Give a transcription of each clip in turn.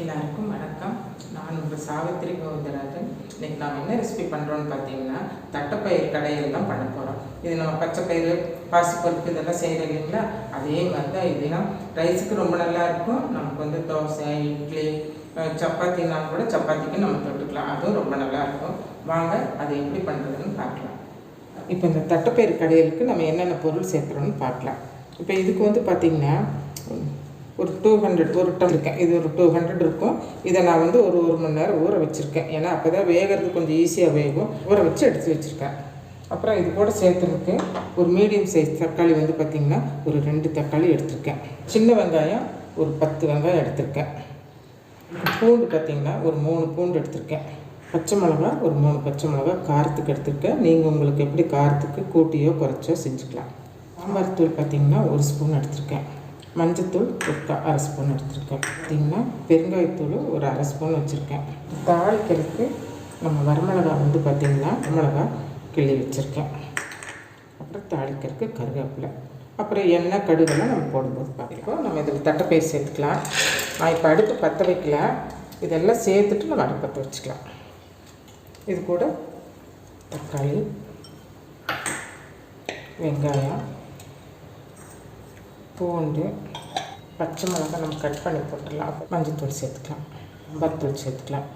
எல்லாருக்கும் வணக்கம். நான் உங்கள் சாவித்திரி கோவிந்தராஜன் இன்றைக்கி நாம் என்ன ரெசிபி பண்ணுறோன்னு பார்த்தீங்கன்னா தட்டைப்பயிர் கடையில் தான் பண்ண போகிறோம் இது நம்ம பச்சை பயிறு பாசிப்பருப்பு இதெல்லாம் செய்கிறோம் இல்லைங்களா? அதே மாதிரி தான் இதெல்லாம் ரைஸுக்கு ரொம்ப நல்லா இருக்கும். நமக்கு வந்து தோசை இட்லி அஹ் சப்பாத்தினா கூட சப்பாத்திக்கு நம்ம தொட்டுக்கலாம். அதுவும் ரொம்ப நல்லா இருக்கும். வாங்க அதை எப்படி பண்ணுறதுன்னு பார்க்கலாம். இப்போ இந்த தட்டைப்பயிறு கடையிலுக்கு நம்ம என்னென்ன பொருள் சேர்க்குறோன்னு பார்க்கலாம். இப்போ இதுக்கு வந்து பார்த்திங்கன்னா டூ ஹண்ட்ரட் ஒரு டன் இருக்கேன் இது ஒரு டூ ஹண்ட்ரட் இருக்கும். இதை நான் வந்து ஒரு ஒரு மணி நேரம் ஊற வச்சுருக்கேன். ஏன்னா அப்போ தான் வேகிறது கொஞ்சம் ஈஸியாக வேகும். ஊற வச்சு எடுத்து வச்சுருக்கேன். அப்புறம் இது கூட சேர்த்துருக்கு ஒரு மீடியம் சைஸ் தக்காளி வந்து பார்த்திங்கன்னா ஒரு ரெண்டு தக்காளி எடுத்திருக்கேன். சின்ன வெங்காயம் ஒரு பத்து வெங்காயம் எடுத்திருக்கேன். பூண்டு பார்த்திங்கன்னா ஒரு மூணு பூண்டு எடுத்திருக்கேன். பச்சை மிளகா ஒரு மூணு பச்சை மிளகா காரத்துக்கு எடுத்திருக்கேன். நீங்கள் உங்களுக்கு எப்படி காரத்துக்கு கூட்டியோ குறைச்சோ செஞ்சுக்கலாம். சாம்பார் தூள் பார்த்திங்கன்னா ஒரு ஸ்பூன் எடுத்திருக்கேன். மஞ்சத்தூள் ஒரு அரை ஸ்பூன் எடுத்திருக்கேன். பார்த்திங்கன்னா பெருங்காயத்தூள் ஒரு அரை ஸ்பூன் வச்சுருக்கேன். தாளிக்கிறதுக்கு நம்ம வரமிளகா வந்து பார்த்திங்கன்னா மிளகா கிள்ளி வச்சுருக்கேன். அப்புறம் தாளிக்கிறதுக்கு கருவேப்பிலை. அப்புறம் எண்ணெய் கடுகெல்லாம் நம்ம போடும்போது பார்த்துக்கோ நம்ம இதில் தட்டைப்பயிர் சேர்த்துக்கலாம். நான் இப்போ அடுப்பு பற்ற வைக்கல. இதெல்லாம் சேர்த்துட்டு நம்ம அடுப்பு பற்ற வச்சுக்கலாம். இது கூட தக்காளி வெங்காயம் பூண்டு பச்சை மிளகாய் நம்ம கட் பண்ணி போட்டுடலாம். மஞ்சத்தூள் சேர்த்துக்கலாம். சாம்பார் சேர்த்துக்கலாம்.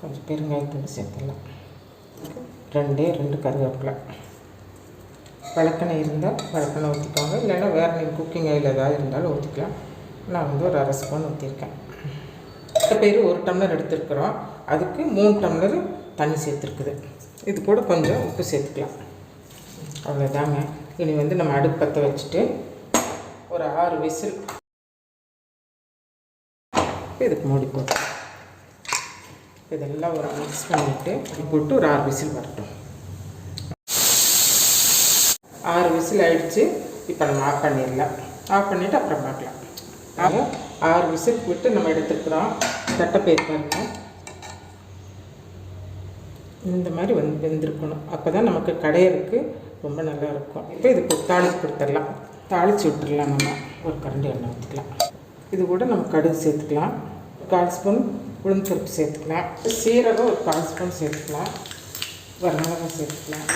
கொஞ்சம் பெருங்காயத்தூள் சேர்த்துக்கலாம் ரெண்டே ரெண்டு கருவேப்பிலை. விளக்கெண்ணெய் இருந்தால் விளக்கெண்ணெய் ஊற்றிக்கோங்க இல்லைன்னா வேறு நீங்கள் குக்கிங் ஆயில் ஏதாவது இருந்தாலும் ஊற்றிக்கலாம் நான் வந்து ஒரு அரை ஸ்பூன் ஊற்றிருக்கேன் பயிர் ஒரு டம்ளர் எடுத்துருக்குறோம். அதுக்கு மூணு டம்ளர் தண்ணி சேர்த்துருக்குது. இது கூட கொஞ்சம் உப்பு சேர்த்துக்கலாம். அவ்வளோதாங்க இனி வந்து நம்ம அடுப்பு பற்ற வச்சுட்டு ஒரு ஆறு விசில் இதுக்கு மூடி போட்டு இதெல்லாம் ஒரு மிக்ஸ் பண்ணிவிட்டு போட்டு ஒரு ஆறு விசில் வரட்டும். ஆறு விசில் ஆயிடுச்சு. இப்போ நம்ம ஆஃப் பண்ணிடலாம். ஆஃப் பண்ணிவிட்டு அப்புறம் பார்க்கலாம். ஆக ஆறு விசில் விட்டு நம்ம எடுத்துக்கிறோம் தட்டைப்பயிர் பாருங்க. இந்த மாதிரி வந்து வெந்திருக்கணும். அப்போ தான் நமக்கு கடையிறதுக்கு ரொம்ப நல்லா இருக்கும் இப்போ இதுக்கு தாளிச்சு கொடுத்துடலாம். தாளிச்சு விட்டுடலாம் நம்ம. ஒரு கரண்டி எண்ணெய் ஊற்றிக்கலாம் இது கூட நம்ம கடுகு சேர்த்துக்கலாம். கால் ஸ்பூன் உளுந்தருப்பு சேர்த்துக்கலாம். சீரகம் ஒரு கால் ஸ்பூன் சேர்த்துக்கலாம். வரமிளகாய் சேர்த்துக்கலாம்.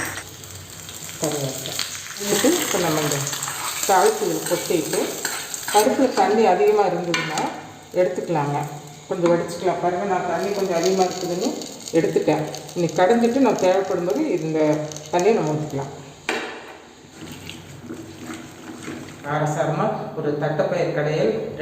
கருவேப்பிலை. போட்டு இப்போ நம்ம இந்த தாளிப்பு கொட்டிட்டு பருப்பில் தண்ணி அதிகமாக இருந்ததுன்னா எடுத்துக்கலாங்க. கொஞ்சம் வடிச்சுக்கலாம். பருவ நான் தண்ணி கொஞ்சம் அதிகமாக இருக்குதுன்னு எடுத்துட்டேன். இன்னைக்கு கடைஞ்சிட்டு நான் தேவைப்படும் போது இந்த தண்ணியை நம்ம ஊற்றிக்கலாம் காரசாரமாக ஒரு தட்டைப்பயிர் கடையில்